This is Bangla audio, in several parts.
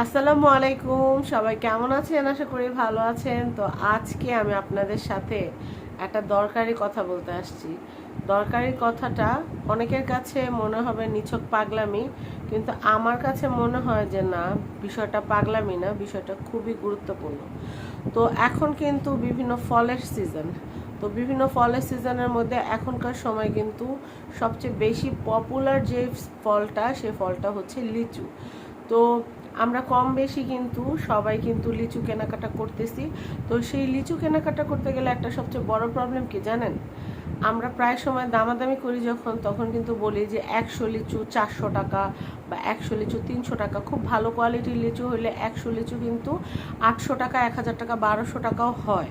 আসসালামু আলাইকুম। সবাই কেমন আছেন? আশা করি ভালো আছেন। তো আজকে আমি আপনাদের সাথে একটা দরকারি কথা বলতে আসছি। দরকারি কথাটা অনেকের কাছে মনে হবে নিছক পাগলামি, কিন্তু আমার কাছে মনে হয় যে না, বিষয়টা পাগলামি না, বিষয়টা খুবই গুরুত্বপূর্ণ। তো এখন কিন্তু বিভিন্ন ফলের সিজন তো বিভিন্ন ফলের সিজনের মধ্যে এখনকার সময় কিন্তু সবচেয়ে বেশি পপুলার যে ফলটা, সে ফলটা হচ্ছে লিচু। তো আমরা কম বেশি কিন্তু সবাই কিন্তু লিচু কেনাকাটা করতেছি। তো সেই লিচু কেনাকাটা করতে গেলে একটা সবচেয়ে বড় প্রবলেম কি জানেন? আমরা প্রায় সময় দামাদামি করি যখন, তখন কিন্তু বলি যে একশো লিচু চারশো টাকা বা একশো লিচু তিনশো টাকা। খুব ভালো কোয়ালিটির লিচু হলে একশো লিচু কিন্তু আটশো টাকা, এক হাজার টাকা, বারোশো টাকাও হয়।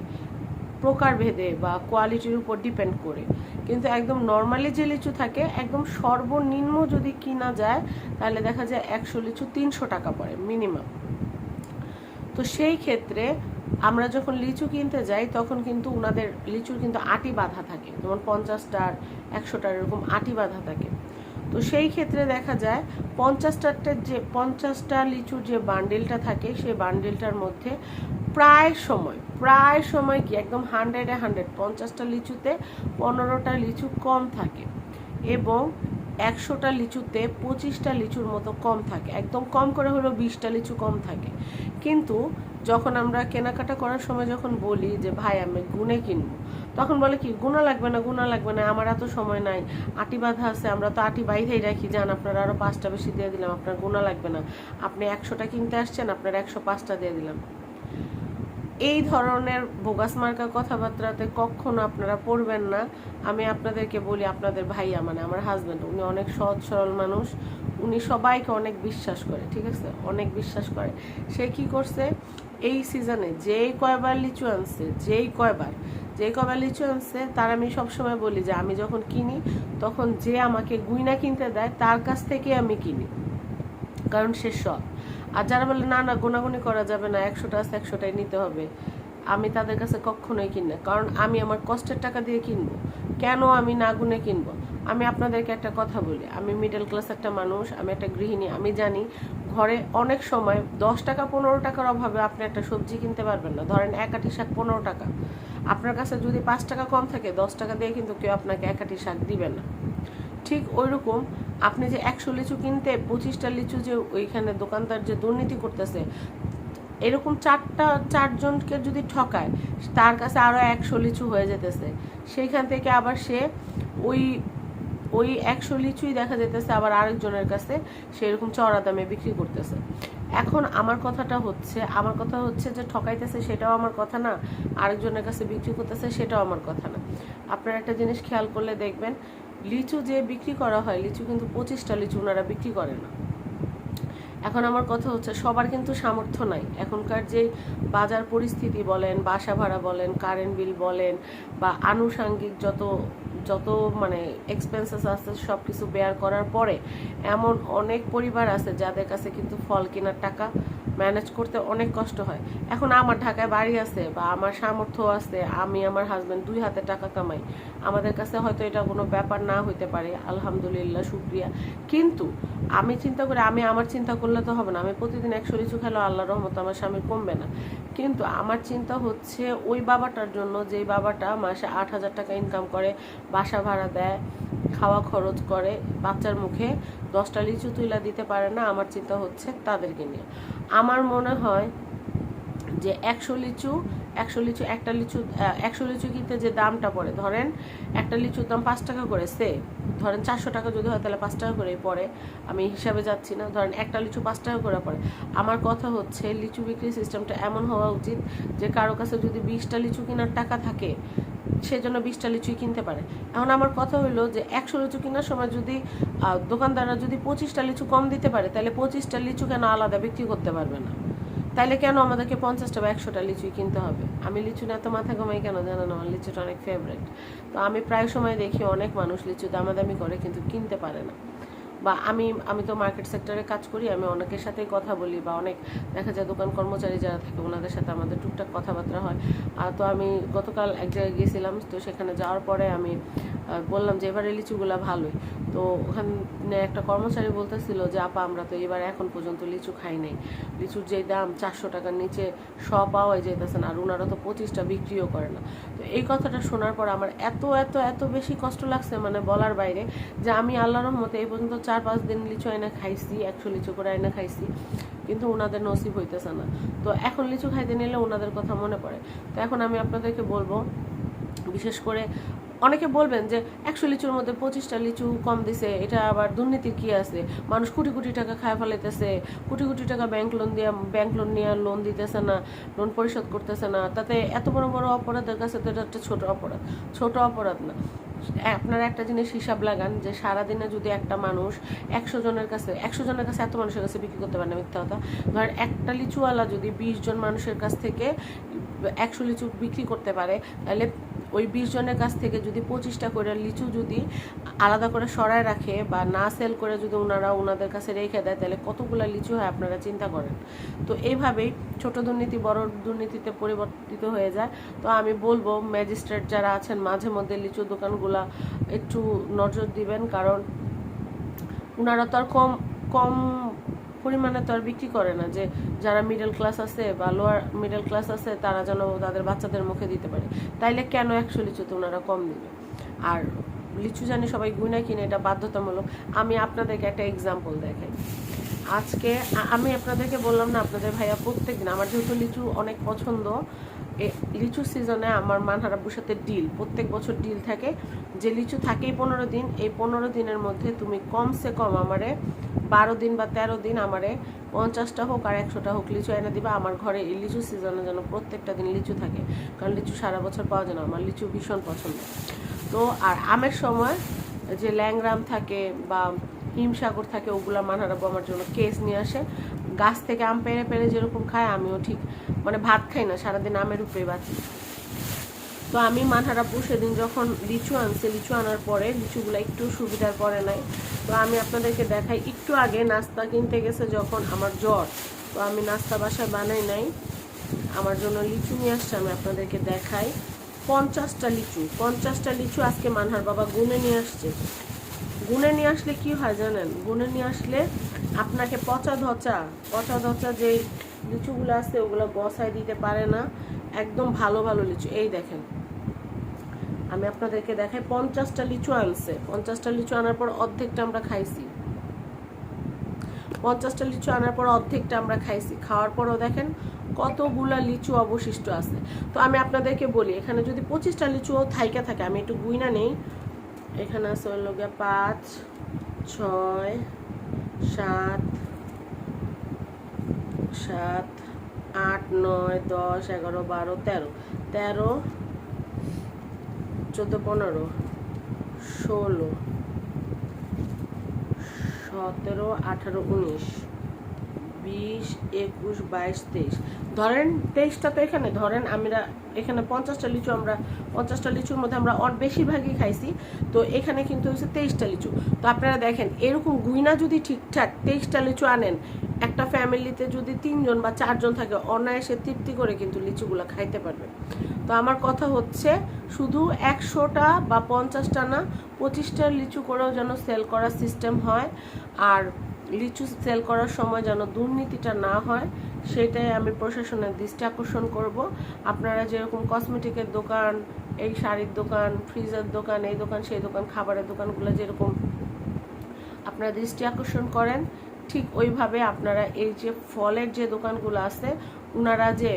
প্রকারভেদে বা কোয়ালিটির উপর ডিপেন্ড করে। কিন্তু একদম নর্মালি যে লিচু থাকে, একদম সর্বনিম্ন যদি কিনা যায়, তাহলে দেখা যায় একশো লিচু তিনশো টাকা পড়ে মিনিমাম। তো সেই ক্ষেত্রে আমরা যখন লিচু কিনতে যাই, তখন কিন্তু ওনাদের লিচুর কিন্তু আটি বাঁধা থাকে। যেমন পঞ্চাশটার, একশোটার এরকম আটি বাঁধা থাকে। তো সেই ক্ষেত্রে দেখা যায় পঞ্চাশটার যে, পঞ্চাশটা লিচুর যে বান্ডিলটা থাকে, সেই বান্ডিলটার মধ্যে প্রায় সময় প্রায় সময় কি একদম হান্ড্রেডে হান্ড্রেড পঞ্চাশটা লিচুতে পনেরোটা লিচু কম থাকে এবং একশোটা লিচুতে পঁচিশটা লিচুর মতো কম থাকে। একদম কম করে হলেও বিশটা লিচু কম থাকে। কিন্তু যখন আমরা কেনাকাটা করার সময় যখন বলি যে, ভাই, আমি গুনে কিনবো, তখন বলে কি গুণা লাগবে না গুণা লাগবে না, আমার এত সময় নাই। আটি বাঁধা আছে, আমরা তো আটি বাইরেই রাখি, যান, আপনার আরও পাঁচটা বেশি দিয়ে দিলাম, আপনার গুণা লাগবে না। আপনি একশোটা কিনতে আসছেন, আপনার একশো পাঁচটা দিয়ে দিলাম। এই ধরনের বোগাস মার্কা কথাবার্তাতে কখনো আপনারা পড়বেন না। আমি আপনাদেরকে বলি, আপনাদের ভাইয়া মানে আমার হাজব্যান্ড উনি অনেক সহজ, সরল মানুষ। উনি সবাইকে অনেক বিশ্বাস করে, ঠিক আছে? অনেক বিশ্বাস করে। সে কি করছে? এই সিজনে যেই কয়বার লিচু আনছে, যেই কয়বার যেই কয়বার লিচু আনছে, তার আমি সবসময় বলি যে, আমি যখন কিনি, তখন যে আমাকে গুইনা কিনতে দেয়, তার কাছ থেকে আমি কিনি। কারণ সে সৎ। আর যারা বলে, না না গোনাগুনি করা যাবে না, একশোটা আছে, একশোটাই নিতে হবে, আমি তাদের কাছে কখনোই কিনি কারণ আমি আমার কষ্টের টাকা দিয়ে কিনবো। কেন আমি না গুনে কিনবো? আমি আপনাদেরকে একটা কথা বলি। আমি মিডল ক্লাস একটা মানুষ, আমি একটা গৃহিণী, আমি জানি ঘরে অনেক সময় দশ টাকা, পনেরো টাকার অভাবে আপনি একটা সবজি কিনতে পারবেন না। ধরেন এক আটি শাক পনেরো টাকা। আপনার কাছে যদি পাঁচ টাকা কম থাকে, দশ টাকা দিয়ে কিন্তু কেউ আপনাকে এক আটি শাক দিবে না। ঠিক ওই রকম আপনি যে একশো লিচু কিনতে, পঁচিশটা লিচু যে ওইখানে দোকানদার যে দুর্নীতি করতেছে, এরকম চারটা, চারজনকে যদি ঠকায়, তার কাছে আরও একশো লিচু হয়ে যেতেছে। সেইখান থেকে আবার সে ওই ওই একশো লিচুই দেখা যেতেছে আবার আরেকজনের কাছে, সেরকম চড়া দামে বিক্রি করতেছে। এখন আমার কথাটা হচ্ছে, আমার কথা হচ্ছে যে ঠকাইতেছে সেটাও আমার কথা না, আরেকজনের কাছে বিক্রি করতেছে সেটাও আমার কথা না। আপনারা একটা জিনিস খেয়াল করলে দেখবেন লিচু যে বিক্রি করা হয়, লিচু কিন্তু পঁচিশটা লিচু ওনারা বিক্রি করে না। এখন আমার কথা হচ্ছে, সবার কিন্তু সামর্থ্য নাই। এখনকার যে বাজার পরিস্থিতি বলেন, বাসা ভাড়া বলেন কারেন্ট বিল বলেন, বা আনুষাঙ্গিক যত যত মানে এক্সপেন্সেস আছে সব কিছু বেয়ার করার পরে, এমন অনেক পরিবার আছে যাদের কাছে কিন্তু ফল কেনার টাকা ম্যানেজ করতে অনেক কষ্ট হয়। এখন আমার ঢাকায় বাড়ি আছে বা আমার সামর্থ্য আছে, আমি আমার হাজব্যান্ড দুই হাতে টাকা কামাই। আমাদের কাছে হয়তো এটা কোনো ব্যাপার না হইতে পারে, আলহামদুলিল্লাহ, শুক্রিয়া। কিন্তু আমি চিন্তা করি, আমি আমার চিন্তা করলে তো হবে না। আমি প্রতিদিন একশো লিচু খেলেও আল্লাহ রহমত আমার স্বামীর কমবে না। কিন্তু আমার চিন্তা হচ্ছে ওই বাবাটার জন্য, যেই বাবাটা মাসে আট হাজার টাকা ইনকাম করে, বাসা ভাড়া দেয়, খাওয়া খরচ করে, বাচ্চার মুখে দশটা লিচু তুইলা দিতে পারে না, আমার চিন্তা হচ্ছে তাদেরকে নিয়ে। আমার মনে হয় যে একশো লিচু একশো লিচু, একটা লিচু একশো লিচু কিনতে যে দামটা পড়ে, ধরেন একটা লিচুর দাম পাঁচ টাকা করে, সে, ধরেন চারশো টাকা যদি হয় তাহলে পাঁচ টাকা করেই পড়ে, আমি হিসাবে যাচ্ছি না, ধরেন একটা লিচু পাঁচ টাকা করে পড়ে। আমার কথা হচ্ছে, লিচু বিক্রি সিস্টেমটা এমন হওয়া উচিত যে কারও কাছে যদি বিশটা লিচু কেনার টাকা থাকে সেজন্য বিশটা লিচুই কিনতে পারে। এখন আমার কথা হলো যে একশো লিচু কেনার সময় যদি দোকানদাররা যদি পঁচিশটা লিচু কম দিতে পারে, তাহলে পঁচিশটা লিচু কেন আলাদা বিক্রি করতে পারবে না? তাহলে কেন আমাদেরকে পঞ্চাশটা বা একশোটা লিচুই কিনতে হবে? আমি লিচু না তো মাথা ঘুমাই কেন জানো না? আমার লিচুটা অনেক ফেভারেট তো আমি প্রায় সময় দেখি অনেক মানুষ লিচু দামাদামি করে কিন্তু কিনতে পারে না। বা আমি আমি তো মার্কেট সেক্টরে কাজ করি, আমি অনেকের সাথেই কথা বলি বা অনেক দেখা যায় দোকান কর্মচারী যারা থাকে ওনাদের সাথে আমাদের টুকটাক কথাবার্তা হয়। আর তো আমি গতকাল এক জায়গায় গিয়েছিলাম, তো সেখানে যাওয়ার পরে আমি বললাম যে এবারে লিচুগুলা ভালোই। তো ওখানে একটা কর্মচারী বলতেছিল যে, আপা, আমরা তো এবার এখন পর্যন্ত লিচু খাই নাই। লিচুর যে দাম চারশো টাকার নিচে শ পাওয়াই যেতেছে না, আর ওনারা তো পঁচিশটা বিক্রিও করে না। তো এই কথাটা শোনার পর আমার এত এত এত বেশি কষ্ট লাগছে মানে বলার বাইরে যে আমি আল্লাহর রহমতে এই পর্যন্ত চার পাঁচ দিন লিচু আয়না খাইছি একশো লিচু করে আয়না খাইছি, কিন্তু ওনাদের নসিব হইতেছে না। তো এখন লিচু খাইতে নিলে ওনাদের কথা মনে পড়ে। তো এখন আমি আপনাদেরকে বলব, বিশেষ করে অনেকে বলবেন যে একশো লিচুর মধ্যে পঁচিশটা লিচু কম দিছে, এটা আবার দুর্নীতির কি আছে? মানুষ কোটি কোটি টাকা খায় ফেলাইতেছে, কোটি কোটি টাকা ব্যাংক লোন দিয়ে ব্যাংক লোন নিয়ে লোন দিতেছে না লোন পরিশোধ করতেছে না। তাতে এত বড় বড় অপরাধের কাছে তো এটা একটা ছোট অপরাধ। ছোট অপরাধ না। আপনারা একটা জিনিস হিসাব লাগান যে সারাদিনে যদি একটা মানুষ একশো জনের কাছে একশো জনের কাছে এত মানুষের কাছে বিক্রি করতে পারে না, মিথ্যা কথা। ধর একটা লিচুওয়ালা যদি বিশ জন মানুষের কাছ থেকে একশো লিচু বিক্রি করতে পারে, তাহলে ওই বিশ জনের কাছ থেকে যদি পঁচিশটা করে লিচু যদি আলাদা করে সরায় রাখে বা না সেল করে যদি ওনারা ওনাদের কাছে রেখে দেয়, তাহলে কতগুলো লিচু হয় আপনারা চিন্তা করেন। তো এইভাবেই ছোট দুর্নীতি, বড় দুর্নীতিতে পরিবর্তিত হয়ে যায়। তো আমি বলব ম্যাজিস্ট্রেট যারা আছেন, মাঝে মধ্যে লিচু দোকানগুলা একটু নজর দিবেন, কারণ ওনারা তো আর কম কম পরিমাণে তো আর বিক্রি করে না যে যারা মিডল ক্লাস আছে বা লোয়ার মিডল ক্লাস আছে, তারা যেন তাদের বাচ্চাদের মুখে দিতে পারে। তাইলে কেন একশো লিচুতে ওনারা কম দিবে? আর লিচু জানি সবাই গুনা কিনে, এটা বাধ্যতামূলক। আমি আপনাদেরকে একটা এক্সাম্পল দেখাই। আজকে আমি আপনাদেরকে বললাম না, আপনাদের ভাইয়া প্রত্যেক দিন আমার যেহেতু লিচু অনেক পছন্দ লিচু সিজনে আমার মানহারাব্বুর সাথে ডিল প্রত্যেক বছর ডিল থাকে। যে লিচু থাকেই পনেরো দিন, এই পনেরো দিনের মধ্যে তুমি কমসে কম আমারে বারো দিন বা তেরো দিন আমারে পঞ্চাশটা হোক আর একশোটা হোক লিচু এনে দিবা। আমার ঘরে এই লিচু সিজনে যেন প্রত্যেকটা দিন লিচু থাকে। কারণ লিচু সারা বছর পাওয়া যায় না। আমার লিচু ভীষণ পছন্দ। তো আর আমের সময় যে ল্যাংরাম থাকে বা হিমসাগর থাকে, ওগুলা মানহারাব্বু আমার জন্য কেস নিয়ে আসে। গাছ থেকে আম পেড়ে পেড়ে যেরকম খায়, আমিও ঠিক মানে ভাত খাই না, সারাদিন আমের উপরে বাঁচি। তো আমি মানহারাব্বু সেদিন যখন লিচু আনছে, লিচু আনার পরে লিচুগুলো একটু সুবিধার পরে নাই। তো আমি আপনাদেরকে দেখাই, একটু আগে নাস্তা কিনতে গেছে যখন আমার জ্বর, তো আমি নাস্তা বাসায় বানাই নাই। আমার জন্য লিচু নিয়ে আসছে, আমি আপনাদেরকে দেখাই। পঞ্চাশটা লিচু পঞ্চাশটা লিচু আজকে মানহার বাবা গুনে নিয়ে আসছে। গুনে নিয়ে আসলে কি হয় জানেন? গুনে নিয়ে আসলে আপনাকে পচা ধচা পচা ধচা যে লিচুগুলো আছে ওগুলো বসায় দিতে পারে না। একদম ভালো ভালো লিচু। এই দেখেন। আমি আপনাদেরকে দেখাই, পঞ্চাশটা লিচু আনছে। পঞ্চাশটা লিচু আনার পর অর্ধেকটা আমরা খাইছি। পঞ্চাশটা লিচু আনার পর অর্ধেকটা আমরা খাইছি। খাওয়ার পরও দেখেন কতগুলা লিচু অবশিষ্ট আছে। তো আমি আপনাদেরকে বলি, এখানে যদি পঁচিশটা লিচুও থাইকা থাকে, আমি একটু গুইনা নেই। এখানে আছে হলো গিয়ে পাঁচ, ছয়, সাত সাত, আট, নয়, দশ, এগারো, বারো, তেরো। তেরো, চোদ্দ, পনেরো, ষোলো, সতেরো, আঠারো, উনিশ, বিশ, একুশ, বাইশ, তেইশ। ধরেন তেইশটা তো এখানে, ধরেন আমরা এখানে পঞ্চাশটা লিচু আমরা, পঞ্চাশটা লিচুর মধ্যে আমরা অন বেশিরভাগই খাইছি। তো এখানে কিন্তু হচ্ছে তেইশটা লিচু। তো আপনারা দেখেন, এরকম গুইনা যদি ঠিকঠাক তেইশটা লিচু আনেন, একটা ফ্যামিলিতে যদি তিনজন বা চারজন থাকে, অনায়াসে তৃপ্তি করে কিন্তু লিচুগুলো খাইতে পারবে। তো আমার কথা হচ্ছে, শুধু একশোটা বা পঞ্চাশটা না, পঁচিশটা লিচু করেও যেন সেল করার সিস্টেম হয়, আর লিচু সেল করার সময় যেন দুর্নীতিটা না হয় সেটাই আমি প্রশাসনের দৃষ্টি আকর্ষণ করব। আপনারা যেরকম কসমেটিকের দোকান, এই শাড়ির দোকান ফ্রিজের দোকান, এই দোকান, সেই দোকান, খাবারের দোকানগুলো যেরকম আপনারা দৃষ্টি আকর্ষণ করেন, ঠিক ওইভাবে আপনারা এই যে ফলের যে দোকানগুলো আছে ওনারা যে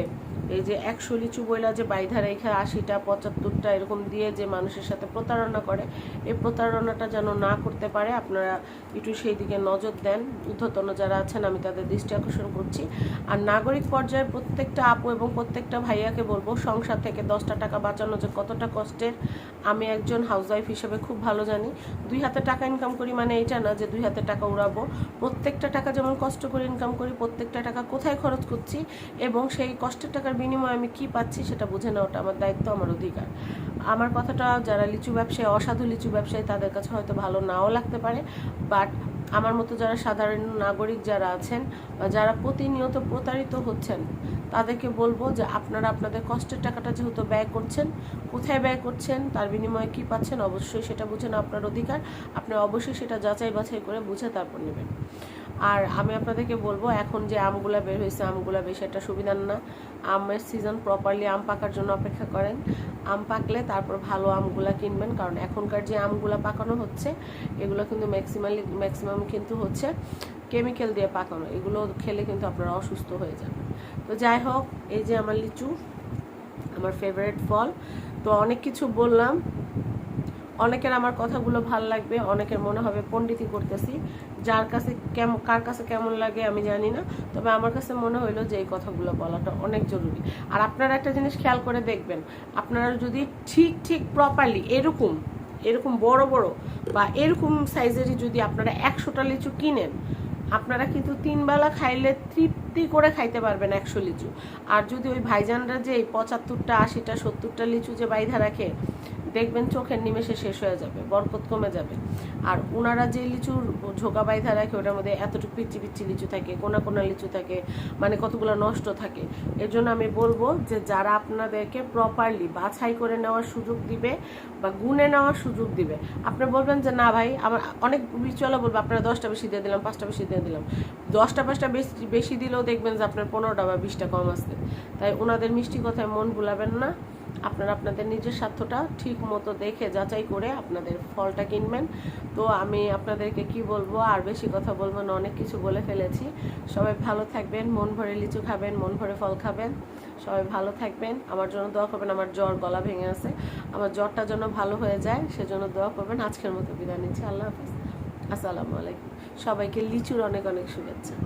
এই যে একশো লিচু বইলা যে বাইধা রেখে, আশিটা, পঁচাত্তরটা এরকম দিয়ে যে মানুষের সাথে প্রতারণা করে, এই প্রতারণাটা যেন না করতে পারে, আপনারা একটু সেই দিকে নজর দেন। ঊর্ধ্বতন যারা আছেন, আমি তাদের দৃষ্টি আকর্ষণ করছি। আর নাগরিক পর্যায়ে প্রত্যেকটা আপু এবং প্রত্যেকটা ভাইয়াকে বলব, সংসার থেকে দশটা টাকা বাঁচানো যে কতটা কষ্টের, আমি একজন হাউসওয়াইফ হিসেবে খুব ভালো জানি। দুই হাতে টাকা ইনকাম করি মানে এইটা না যে দুই হাতে টাকা উড়াবো। প্রত্যেকটা টাকা যেমন কষ্ট করে ইনকাম করি, প্রত্যেকটা টাকা কোথায় খরচ করছি এবং সেই কষ্টের টাকার বিনিময়ে আমি কি পাচ্ছি সেটা বুঝে নেওয়াটা আমার দায়িত্ব, আমার অধিকার। আমার কথাটা যারা লিচু ব্যবসায়ী, অসাধু লিচু ব্যবসায়ী, তাদের কাছে হয়তো ভালো নাও লাগতে পারে। বাট আমার মতো যারা সাধারণ নাগরিক যারা আছেন বা যারা প্রতিনিয়ত প্রতারিত হচ্ছেন, তাদেরকে বলব যে আপনারা আপনাদের কষ্টের টাকাটা যেহেতু ব্যয় করছেন, কোথায় ব্যয় করছেন, তার বিনিময়ে কী পাচ্ছেন, অবশ্যই সেটা বুঝেন আপনার অধিকার। আপনি অবশ্যই সেটা যাচাই বাছাই করে বুঝে তারপর নেবেন। আর আমি আপনাদেরকে বলব, এখন যে আমগুলা বের হয়েছে, আমগুলো বেশি একটা সুবিধার না। আমের সিজন প্রপারলি আম পাকার জন্য অপেক্ষা করেন। আম পাকলে তারপর ভালো আমগুলা কিনবেন, কারণ এখনকার যে আমগুলা পাকানো হচ্ছে, এগুলো কিন্তু ম্যাক্সিমালি ম্যাক্সিমাম কিন্তু হচ্ছে কেমিক্যাল দিয়ে পাকানো। এগুলো খেলে কিন্তু আপনারা অসুস্থ হয়ে যাবেন। তো যাই হোক, এই যে আমার লিচু, আমার ফেভারিট ফল। তো অনেক কিছু বললাম। অনেকের আমার কথাগুলো ভালো লাগবে, অনেকের মনে হবে পণ্ডিতি করতেছি। যার কাছে কেমন কার কাছে কেমন লাগে আমি জানি না, তবে আমার কাছে মনে হইল যে এই কথাগুলো বলাটা অনেক জরুরি। আর আপনারা একটা জিনিস খেয়াল করে দেখবেন, আপনারা যদি ঠিক ঠিক প্রপারলি এরকম এরকম বড় বড় বা এরকম সাইজেরই যদি আপনারা একশোটা লিচু কিনেন, আপনারা কিন্তু তিনবেলা খাইলে তৃপ্তি করে খাইতে পারবেন একশো লিচু। আর যদি ওই ভাইজানরা যে পঁচাত্তরটা, আশিটা, সত্তরটা লিচু যে বাইধা রাখে দেখবেন চোখের নিমেষে শেষ হয়ে যাবে, বরকত কমে যাবে। আর ওনারা যে লিচুর ঝোঁকা বাইধা রাখে ওটার মধ্যে এতটুকু পিচ্ছি পিচ্ছি লিচু থাকে, কোনা কোনা লিচু থাকে মানে কতগুলো নষ্ট থাকে। এর জন্য আমি বলব যে যারা আপনাদেরকে প্রপারলি বাছাই করে নেওয়ার সুযোগ দিবে বা গুনে নেওয়ার সুযোগ দিবে, আপনি বলবেন যে, না ভাই, আমার অনেক বিচলা বলব, আপনারা দশটা বেশি দিয়ে দিলাম, পাঁচটা বেশি দিয়ে দিলাম। দশটা পাঁচটা বেশি বেশি দিলেও দেখবেন যে আপনার পনেরোটা বা বিশটা কম আসছে তাই ওনাদের মিষ্টি কথায় মন ভুলাবেন না। আপনারা আপনাদের নিজের স্বার্থটা ঠিক মতো দেখে যাচাই করে আপনাদের ফলটা কিনবেন। তো আমি আপনাদেরকে কি বলব, আর বেশি কথা বলব না, অনেক কিছু বলে ফেলেছি। সবাই ভালো থাকবেন, মন ভরে লিচু খাবেন, মন ভরে ফল খাবেন। সবাই ভালো থাকবেন, আমার জন্য দোয়া করবেন, আমার জ্বর গলা ভেঙে আছে। আমার জ্বরটা যেন ভালো হয়ে যায়, সেজন্য দোয়া করবেন। আজকের মতো বিদায় নিচ্ছি, আল্লাহ হাফিজ। আসসালামু আলাইকুম। সবাইকে লিচুর অনেক অনেক শুভেচ্ছা।